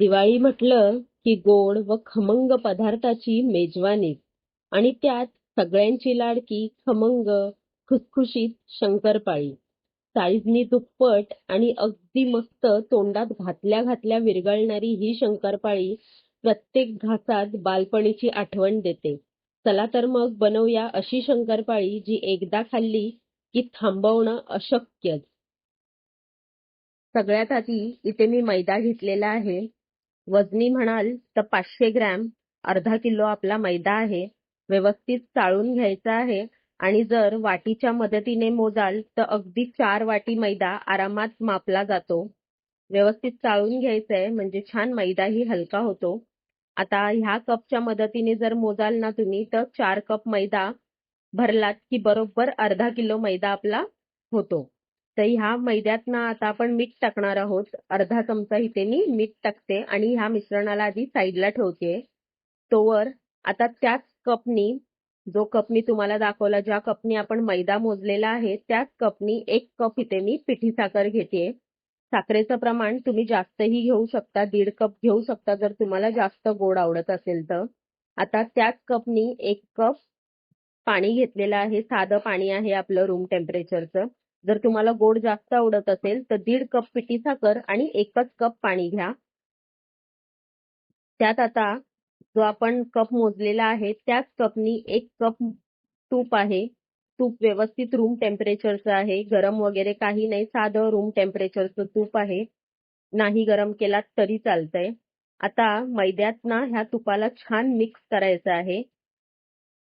दिवाळी म्हटलं की गोड व खमंग पदार्थाची मेजवानीच आणि त्यात सगळ्यांची लाडकी खमंग खुसखुशीत शंकरपाळी. साईजनी दुप्पट आणि अगदी मस्त तोंडात घातल्या घातल्या विरघळणारी ही शंकरपाळी प्रत्येक घासात बालपणीची आठवण देते. चला तर मग बनवूया अशी शंकरपाळी जी एकदा खाल्ली की थांबवणं अशक्यच. सगळ्यात आधी इथे मी मैदा घेतलेला आहे. वजनी म्हणाल तर पाचशे ग्रॅम अर्धा किलो आपला मैदा आहे व्यवस्थित चाळून घ्यायचा आहे आणि जर वाटीच्या मदतीने मोजाल तर अगदी चार वाटी मैदा आरामात मापला जातो. व्यवस्थित चाळून घ्यायचंय म्हणजे छान मैदाही हलका होतो. आता ह्या कपच्या मदतीने जर मोजाल ना तुम्ही तर चार कप मैदा भरलात की बरोबर अर्धा किलो मैदा आपला होतो. तर ह्या मैद्यात ना आता आपण मीठ टाकणार आहोत. अर्धा चमचा इथे मी मीठ टाकते आणि ह्या मिश्रणाला आधी साईडला ठेवते. तोवर आता त्याच कपनी जो कप मी तुम्हाला दाखवला ज्या कपनी आपण मैदा मोजलेला आहे त्याच कपनी एक कप इथे मी पिठी साखर घेते. साखरेचं प्रमाण तुम्ही जास्तही घेऊ शकता दीड कप घेऊ शकता जर तुम्हाला जास्त गोड आवडत असेल तर. आता त्याच कपनी एक कप पाणी घेतलेलं आहे साधं पाणी आहे आपलं रूम टेम्परेचरचं जर तुम्हाला गोड जास्त आवडत असेल तर दीड कप पिठी साखर आणि एकच कप पाणी घ्या. त्यात आता जो आपण कप मोजलेला आहे त्याच कपनी एक कप तूप आहे. तूप व्यवस्थित रूम टेम्परेचरचं आहे. गरम वगैरे काही नाही साधं रूम टेम्परेचरचं तूप आहे. नाही गरम केलात तरी चालतंय. आता मैद्यात ना ह्या तुपाला छान मिक्स करायचं आहे.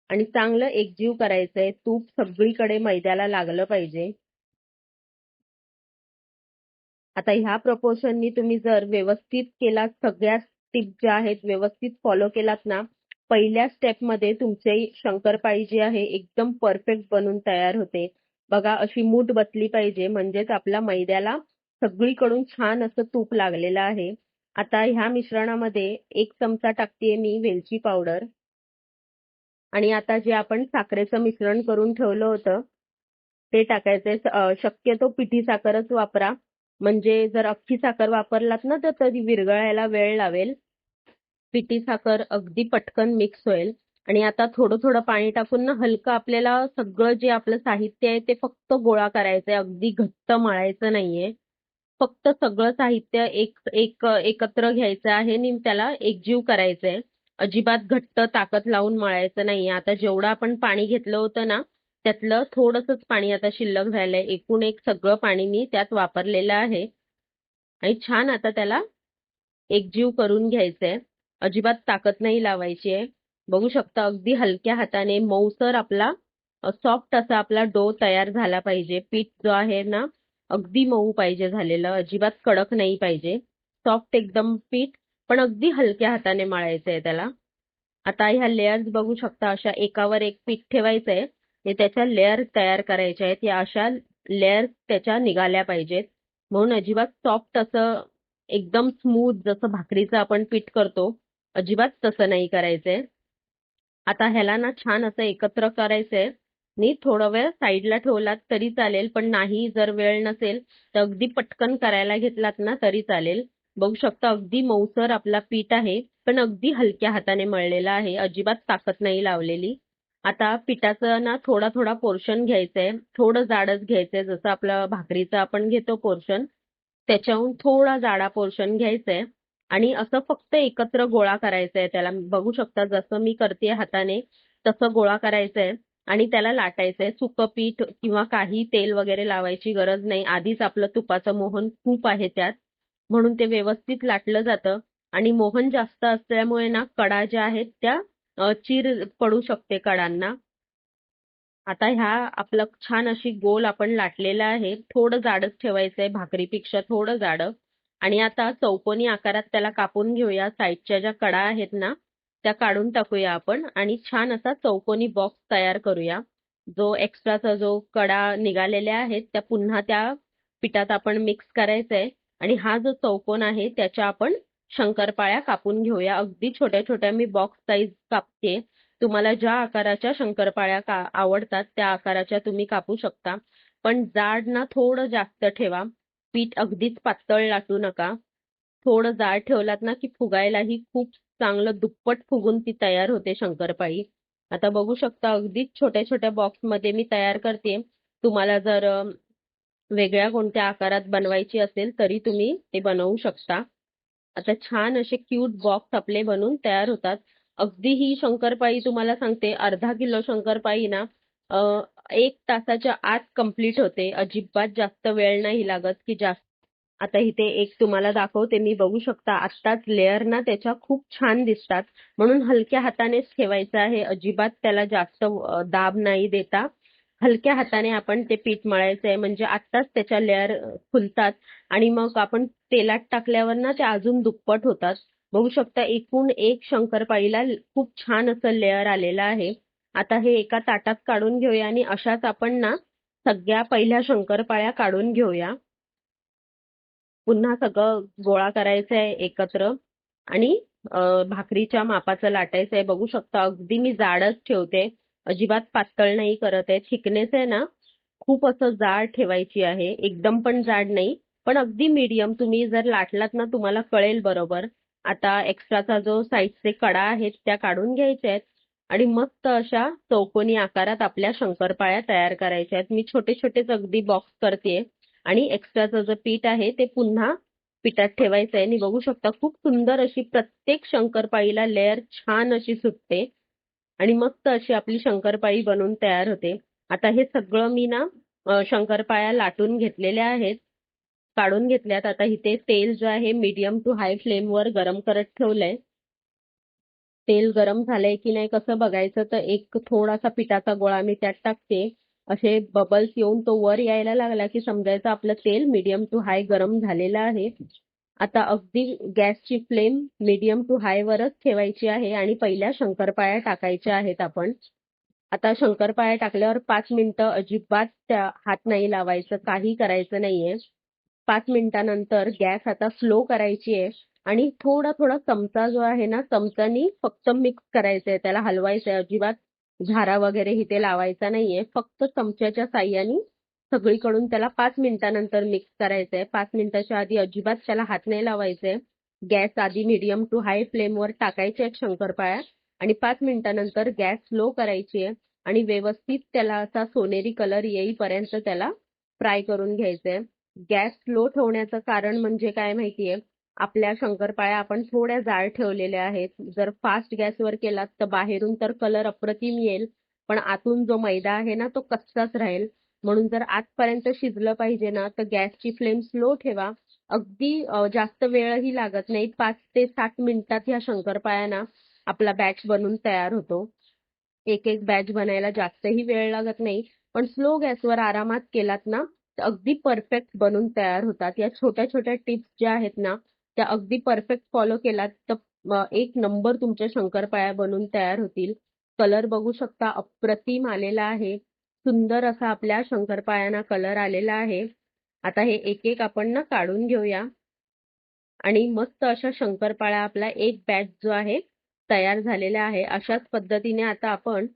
आणि चांगलं एकजीव करायचंय. तूप सगळीकडे मैद्याला लागलं पाहिजे. आता ह्या प्रपोर्शननी तुम्ही जर व्यवस्थित केलात सगळ्या टिप ज्या आहेत व्यवस्थित फॉलो केलात ना पहिल्या स्टेपमध्ये तुमची शंकरपाळी जी आहे एकदम परफेक्ट बनून तयार होते. बघा अशी मूठ बसली पाहिजे म्हणजेच आपल्या मैद्याला सगळीकडून छान असं तूप लागलेलं आहे. आता ह्या मिश्रणामध्ये एक चमचा टाकतेय मी वेलची पावडर. आणि आता जे आपण साखरेचं मिश्रण करून ठेवलं होतं ते टाकायचंय. शक्यतो पिठी साखरच वापरा. म्हणजे जर अख्खी साखर वापरलात ना तर तरी विरघळायला वेळ लावेल. पिठी साखर अगदी पटकन मिक्स होईल. आणि आता थोडं थोडं पाणी टाकून ना हलकं आपल्याला सगळं जे आपलं साहित्य आहे ते फक्त गोळा करायचंय. अगदी घट्ट मळायचं नाहीये. फक्त सगळं साहित्य एक एक एकत्र घ्यायचं आहे आणि त्याला एकजीव करायचंय. अजिबात घट्ट ताकद लावून मळायचं नाहीये. आता जेवढं आपण पाणी घेतलं होतं ना त्यातलं थोडंसंच पाणी आता शिल्लक झालंय एकूण एक सगळं पाणी मी त्यात वापरलेलं आहे. आणि छान आता त्याला एकजीव करून घ्यायचंय. अजिबात ताकद नाही लावायची आहे. बघू शकता अगदी हलक्या हाताने मऊसर आपला सॉफ्ट असा आपला डो तयार झाला पाहिजे. पीठ जो आहे ना अगदी मऊ पाहिजे झालेलं. अजिबात कडक नाही पाहिजे. सॉफ्ट एकदम पीठ पण अगदी हलक्या हाताने मळायचं आहे त्याला. आता ह्या लेयर्स बघू शकता अशा एकावर एक पीठ ठेवायचंय. हे त्याच्या लेअर तयार करायच्या आहेत. या अशा लेअर त्याच्या निघाल्या पाहिजेत. म्हणून अजिबात सॉफ्ट असं एकदम स्मूथ जसं भाकरीचं आपण पीठ करतो अजिबात तसं नाही करायचंय. आता ह्याला ना छान असं एकत्र करायचंय. नी थोडा वेळ साईडला ठेवलात तरी चालेल पण नाही जर वेळ नसेल तर अगदी पटकन करायला घेतलात ना तरी चालेल. बघू शकता अगदी मऊसर आपला पीठ आहे पण अगदी हलक्या हाताने मळलेला आहे. अजिबात ताकद नाही लावलेली. आता पिठाचं ना थोडा थोडा पोर्शन घ्यायचंय. थोडं जाडच घ्यायचंय. जसं आपलं भाकरीचं आपण घेतो पोर्शन त्याच्याहून थोडा जाडा पोर्शन घ्यायचंय. आणि असं फक्त एकत्र गोळा करायचंय. त्याला बघू शकता जसं मी करते हाताने तसं गोळा करायचंय. आणि त्याला लाटायचंय. सुकं पीठ किंवा काही तेल वगैरे लावायची गरज नाही. आधीच आपलं तुपाचं मोहन खूप आहे त्यात. म्हणून ते व्यवस्थित लाटलं जातं. आणि मोहन जास्त असल्यामुळे ना कडा ज्या आहेत त्या चीर पडू शकते कडांना. आता ह्या आपलं छान अशी गोल आपण लाटलेला आहे. थोडं जाडच ठेवायचंय भाकरीपेक्षा थोडं जाडं. आणि आता चौकोनी आकारात त्याला कापून घेऊया. साईडच्या ज्या कडा आहेत ना त्या काढून टाकूया आपण. आणि छान असा चौकोनी बॉक्स तयार करूया. जो एक्स्ट्राचा जो कडा निघालेल्या आहेत त्या पुन्हा त्या पिठात आपण मिक्स करायचंय. आणि हा जो चौकोन आहे त्याच्या आपण शंकरपाळ्या कापून घेऊया. अगदी छोट्या छोट्या मी बॉक्स साईज कापते. तुम्हाला ज्या आकाराच्या शंकरपाळ्या का आवडतात त्या आकाराच्या तुम्ही कापू शकता. पण जाड ना थोडं जास्त ठेवा. पीठ अगदीच पातळ लाटू नका. थोडं जाड ठेवलात ना की फुगायलाही खूप चांगलं दुप्पट फुगून ती तयार होते शंकरपाळी. आता बघू शकता अगदीच छोट्या छोट्या बॉक्समध्ये मी तयार करते. तुम्हाला जर वेगळ्या कोणत्या आकारात बनवायची असेल तरी तुम्ही ते बनवू शकता. आता छान असे क्यूट बॉक्स आपले बनून तयार होतात. अगदी ही शंकरपाळी तुम्हाला सांगते अर्धा किलो शंकरपाळी ना एक तासाच्या आत कंप्लीट होते. अजिबात जास्त वेळ नाही लागत की जास्त. आता इथे एक तुम्हाला दाखवते मी बघू शकता आत्ताच लेअर ना त्याच्या खूप छान दिसतात. म्हणून हलक्या हातानेच ठेवायचं आहे. अजिबात त्याला जास्त दाब नाही देता. हलक्या हाताने आपण ते पीठ मळायचं आहे म्हणजे आत्ताच त्याच्या लेअर फुलतात आणि मग आपण तेलात टाकल्यावर ना ते अजून दुप्पट होतात. बघू शकता एकूण एक शंकरपाळीला खूप छान असं लेअर आलेलं आहे. आता हे एका ताटात काढून घेऊया आणि अशाच आपण ना सगळ्या पहिल्या शंकरपाळ्या काढून घेऊया. पुन्हा सगळं गोळा करायचं आहे एकत्र आणि भाकरीच्या मापाचं लाटायचं आहे बघू शकता अगदी मी जाडच ठेवते. अजिबात पातळ नाही करत आहे थिकनेस आहे ना खूप असं जाड ठेवायची आहे. एकदम पण जाड नाही. पण अगदी मीडियम तुम्ही जर लाटलात ना तुम्हाला कळेल बरोबर. आता एक्स्ट्राचा जो साईडचे कडा आहेत त्या काढून घ्यायच्या आहेत. आणि मस्त अशा चौकोनी आकारात आपल्या शंकरपाळ्या तयार करायच्या आहेत. मी छोटे छोटेच अगदी बॉक्स करते आणि एक्स्ट्राचं जे पीठ आहे ते पुन्हा पिठात ठेवायचं आहे आणि बघू शकता खूप सुंदर अशी प्रत्येक शंकरपाळीला लेअर छान अशी सुटते. आणि मस्त अशी आपली शंकरपाळी बनून तयार होते. आता हे सगळं मी ना शंकरपाळ्या लाटून घेतलेल्या आहेत. काढून घेतल्यात. आता इथे तेल जे आहे मीडियम टू हाय फ्लेमवर गरम करत ठेवलंय. तेल गरम झालंय की नाही कसं बघायचं तर एक थोडासा पिठाचा गोळा मी त्यात टाकते. असे बबल्स येऊन तो वर यायला लागला की समजायचं आपलं तेल मीडियम टू हाय गरम झालेलं आहे. आता अगदी गॅसची फ्लेम मीडियम टू हाय वरच ठेवायची आहे आणि पहिल्या शंकरपाळ्या टाकायच्या आहेत आपण. आता शंकरपाळ्या टाकल्यावर पाच मिनिटं अजिबात त्या हात नाही लावायचं काही करायचं नाहीये. पाच मिनिटानंतर गॅस आता स्लो करायची आहे आणि थोडा थोडा चमचा जो आहे ना चमचानी फक्त मिक्स करायचं आहे. त्याला हलवायचं आहे. अजिबात झारा वगैरे इथे लावायचा नाहीये. फक्त चमच्याच्या साह्याने सगळीकडून त्याला पाच मिनिटानंतर मिक्स करायचं आहे पाच मिनिटाच्या आधी अजिबात त्याला हात नाही लावायचे गॅस आधी मिडियम टू हाय फ्लेमवर टाकायचे आहेत शंकरपाळ्या आणि पाच मिनिटानंतर गॅस स्लो करायची आहे आणि व्यवस्थित त्याला असा सोनेरी कलर येईपर्यंत त्याला फ्राय करून घ्यायचंय. गॅस स्लो ठेवण्याचं कारण म्हणजे काय माहितीये? आपल्या शंकरपाळ्या आपण थोड्या जाळ ठेवलेल्या आहेत. जर फास्ट गॅसवर केलात तर बाहेरून तर कलर अप्रतिम येईल. पण आतून जो मैदा आहे ना तो कच्चाच राहील. म्हणून जर आतपर्यंत शिजलं पाहिजे ना तर गॅसची फ्लेम स्लो ठेवा. अगदी जास्त वेळही लागत नाही. पाच ते सात मिनिटात ह्या शंकरपाळ्या ना आपला बॅच बनून तयार होतो. एक एक बॅच बनायला जास्तही वेळ लागत नाही. पण स्लो गॅसवर आरामात केलात ना तर अगदी परफेक्ट बनून तयार होतात. या छोट्या छोट्या टिप्स ज्या आहेत ना त्या अगदी परफेक्ट फॉलो केलात तर एक नंबर तुमच्या शंकरपाळ्या बनून तयार होतील. कलर बघू शकता अप्रतिम आलेला आहे. सुंदर असा आपल्या शंकरपाळ्यांना कलर आलेला आहे. आता हे एक एक आपण ना काढून घेऊया. आणि मस्त अशा शंकरपाळ्या आपला एक बॅच जो आहे तयार झालेला आहे. अशाच पद्धतीने आता आपण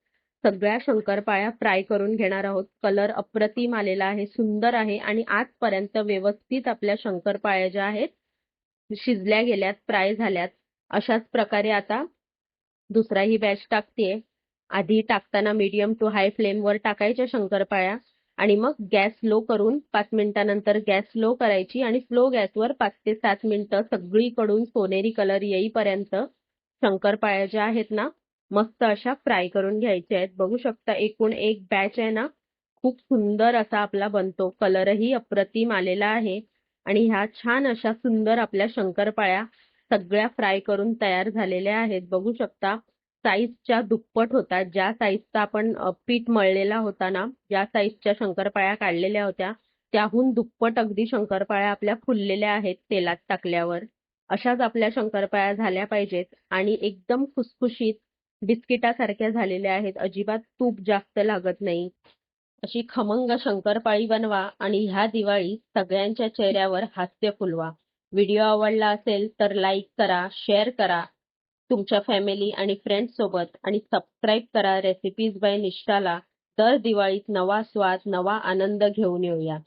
सगळ्या शंकरपाळ्या फ्राय करून घेणार आहोत. कलर अप्रतिम आलेला आहे सुंदर आहे आणि आजपर्यंत व्यवस्थित आपल्या शंकरपाळ्या ज्या आहेत शिजल्या गेल्यात फ्राय झाल्यात. अशाच प्रकारे आता दुसराही बॅच टाकतेय. आधी टाकताना मीडियम टू हाय फ्लेमवर टाकायच्या शंकरपाळ्या आणि मग गॅस स्लो करून पाच मिनिटानंतर गॅस स्लो करायची आणि स्लो गॅसवर पाच ते सात मिनिटं सगळीकडून सोनेरी कलर येईपर्यंत शंकरपाळ्या ज्या आहेत ना मस्त अशा फ्राय करून घ्यायच्या आहेत. बघू शकता एकूण एक बॅच आहे ना खूप सुंदर असा आपला बनतो. कलरही अप्रतिम आलेला आहे आणि ह्या छान अशा सुंदर आपल्या शंकरपाळ्या सगळ्या फ्राय करून तयार झालेल्या आहेत. बघू शकता साईजच्या दुप्पट होतात. ज्या साईजचा आपण पीठ मळलेला होता ना ज्या साईजच्या शंकरपाळ्या काढलेल्या होत्या त्याहून दुप्पट अगदी शंकरपाळ्या आपल्या फुललेल्या आहेत तेलात टाकल्यावर. अशाच आपल्या शंकरपाळ्या झाल्या पाहिजेत आणि एकदम खुसखुशीत बिस्किटासारख्या झालेल्या आहेत. अजिबात तूप जास्त लागत नाही. अशी खमंग शंकरपाळी बनवा आणि ह्या दिवाळी सगळ्यांच्या चेहऱ्यावर हास्य फुलवा. व्हिडिओ आवडला असेल तर लाईक करा शेअर करा तुमच्या फॅमिली आणि फ्रेंड्स सोबत आणि सबस्क्राईब करा रेसिपीज बाय निष्ठाला. दर दिवाळीत नवा स्वाद नवा आनंद घेऊन येऊया.